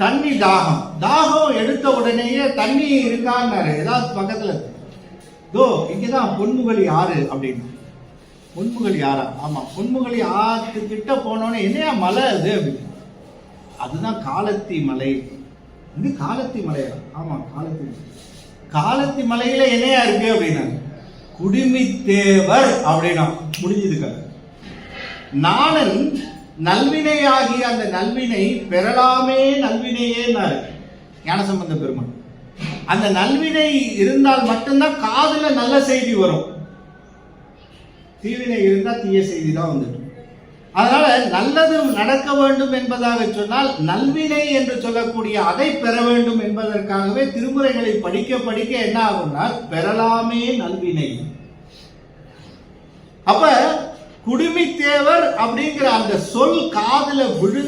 தண்ணி தாகம். தாகம் எடுத்த உடனேயே தண்ணி இருக்கான்னாரு. ஏதாவது பக்கத்துல. தோ இங்கதான் பொன்முகலி ஆறு அப்படின்னு. பொன்முகலி ஆறா? ஆமா. பொன்முகலி ஆத்து கிட்ட போனோடனே என்னையா மலை அது அப்படின்னு. அதுதான் காலத்தி மலை. இது காலத்தி மலையா? ஆமா காலத்தி மலை. காலத்தி மலையில என்னையா இருக்கு அப்படின்னாங்க குடிமித்தேவர் அப்படின்னா. முடிஞ்சதுக்காக நானன் நல்வினையாகிய அந்த நல்வினை பெறலாமே நல்வினையேன்னாரு ஞானசம்பந்த பெருமான். அந்த நல்வினை இருந்தால் மட்டும்தான் காதுல நல்ல செய்தி வரும். தீவினை இருந்தால் தீய செய்தி தான் வந்துடும் அதனால நல்லது நடக்க வேண்டும் என்பதாக சொன்னால் நல்வினை என்று சொல்லக்கூடிய அதை பெற வேண்டும் என்பதற்காகவே திருமுறைகளை படிக்க படிக்க என்ன ஆகும்னா பெறலாமே நல்வினை. குடுமித்தேவர் அப்படிங்கிற அந்த சொல் காதல விழுந்து